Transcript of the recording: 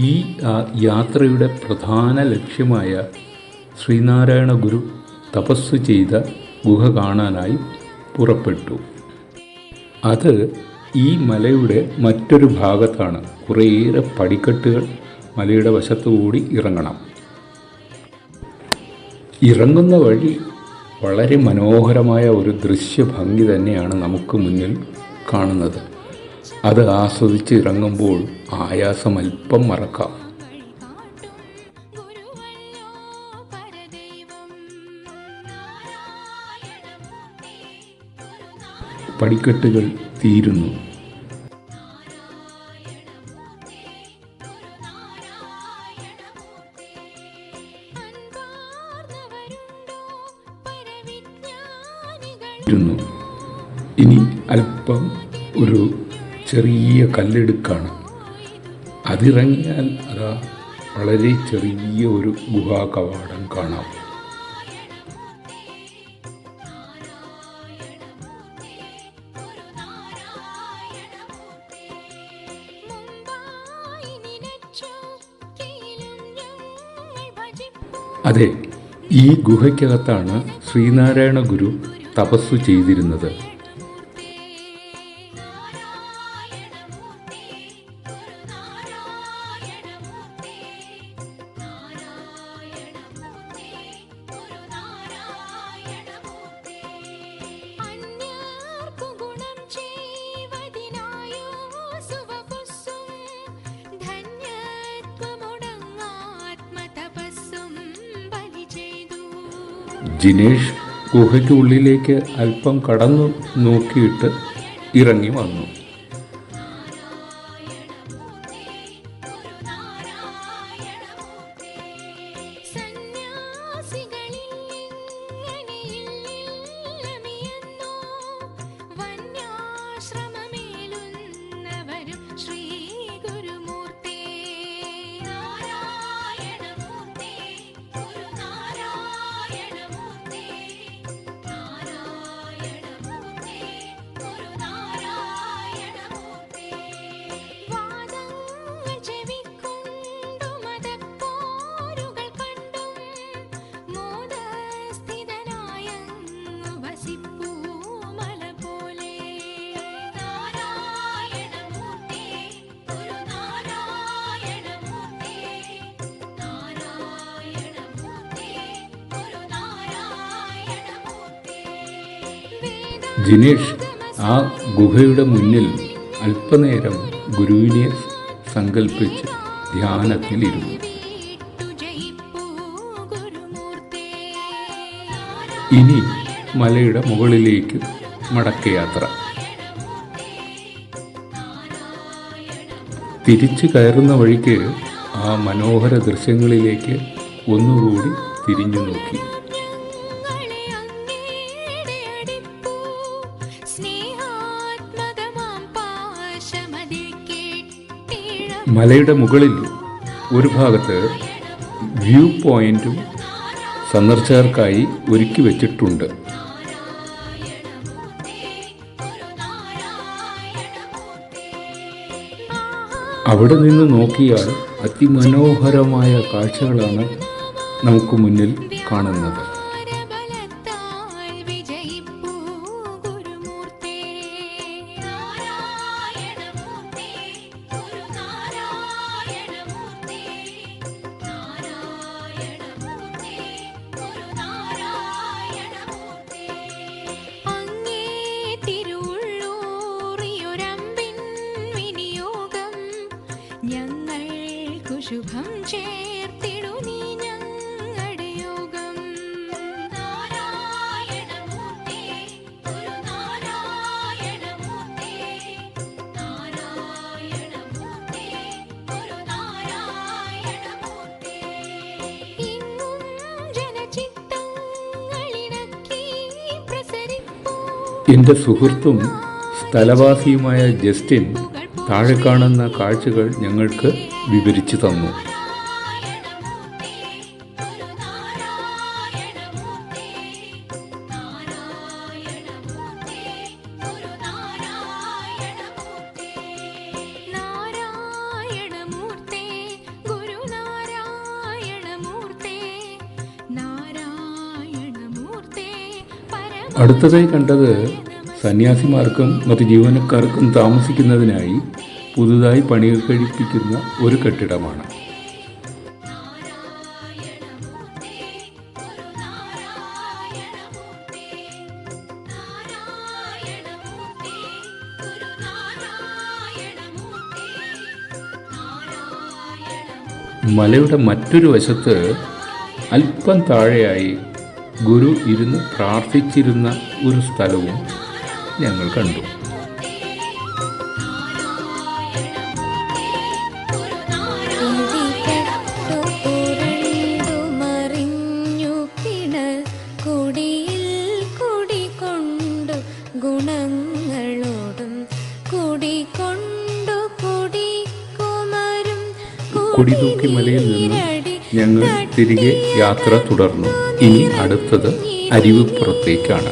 ഈ യാത്രയുടെ പ്രധാന ലക്ഷ്യമായ ശ്രീനാരായണ ഗുരു തപസ് ചെയ്ത ഗുഹ കാണാനായി പുറപ്പെട്ടു. അത് ഈ മലയുടെ മറ്റൊരു ഭാഗത്താണ്. കുറേയേറെ പടിക്കെട്ടുകൾ മലയുടെ വശത്തുകൂടി ഇറങ്ങണം. ഇറങ്ങുന്ന വഴി വളരെ മനോഹരമായ ഒരു ദൃശ്യഭംഗി തന്നെയാണ് നമുക്ക് മുന്നിൽ കാണുന്നത്. അത് ആസ്വദിച്ച് ഇറങ്ങുമ്പോൾ ആയാസം അല്പം മറക്കാം. പടിക്കെട്ടുകൾ തീരുന്നു. ഇനി അല്പം ഒരു ചെറിയ കല്ലെടുക്കാണ്. അതിറങ്ങിയാൽ അതാ വളരെ ചെറിയ ഒരു ഗുഹാ കവാടം കാണാം. അതെ ഈ ഗുഹയ്ക്കകത്താണ് ശ്രീനാരായണ ഗുരു തപസ്സു ചെയ്തിരുന്നത്. ജിനേഷ് ഗുഹയ്ക്കുള്ളിലേക്ക് അല്പം കടന്നു നോക്കിയിട്ട് ഇറങ്ങി വന്നു. ജിനേഷ് ആ ഗുഹയുടെ മുന്നിൽ അല്പനേരം ഗുരുവിനെ സങ്കല്പിച്ച് ധ്യാനത്തിലിരുന്നു. ഇനി മലയുടെ മുകളിലേക്ക് മടക്കയാത്ര. തിരിച്ചു കയറുന്ന വഴിക്ക് ആ മനോഹര ദൃശ്യങ്ങളിലേക്ക് ഒന്നുകൂടി തിരിഞ്ഞു നോക്കി. മലയുടെ മുകളിൽ ഒരു ഭാഗത്ത് വ്യൂ പോയിന്റും സന്ദർശകർക്കായി ഒരുക്കി വച്ചിട്ടുണ്ട്. അവിടെ നിന്ന് നോക്കിയാൽ അതിമനോഹരമായ കാഴ്ചകളാണ് നമുക്ക് മുന്നിൽ കാണുന്നത്. ശുഭം ചേർത്തിടു നീ ഞങ്ങളുടെ യോഗം. എന്റെ സുഹൃത്തും സ്ഥലവാസിയുമായ ജസ്റ്റിൻ താഴെ കാണുന്ന കാഴ്ചകൾ ഞങ്ങൾക്ക് വിവരിച്ചു തന്നു. അടുത്തതായി കണ്ടത് സന്യാസിമാർക്കും മറ്റ് ജീവനക്കാർക്കും താമസിക്കുന്നതിനായി പുതുതായി പണി കഴിപ്പിക്കുന്ന ഒരു കെട്ടിടമാണ്. മലയുടെ മറ്റൊരു വശത്ത് അല്പം താഴെയായി ഗുരു ഇരുന്ന് പ്രാർത്ഥിച്ചിരുന്ന ഒരു സ്ഥലവും ഞങ്ങൾ കണ്ടു. കുടിയിൽ കുടികൊണ്ടു ഗുണങ്ങളോടും കുടികൊണ്ടു കുടികുമരും കുടിതൂക്കി മലയിൽ നിന്നും ഞങ്ങൾ തിരികെ യാത്ര തുടർന്നു. ഇനി അടുത്തത് അരുവിപ്പുറത്തേക്കാണ്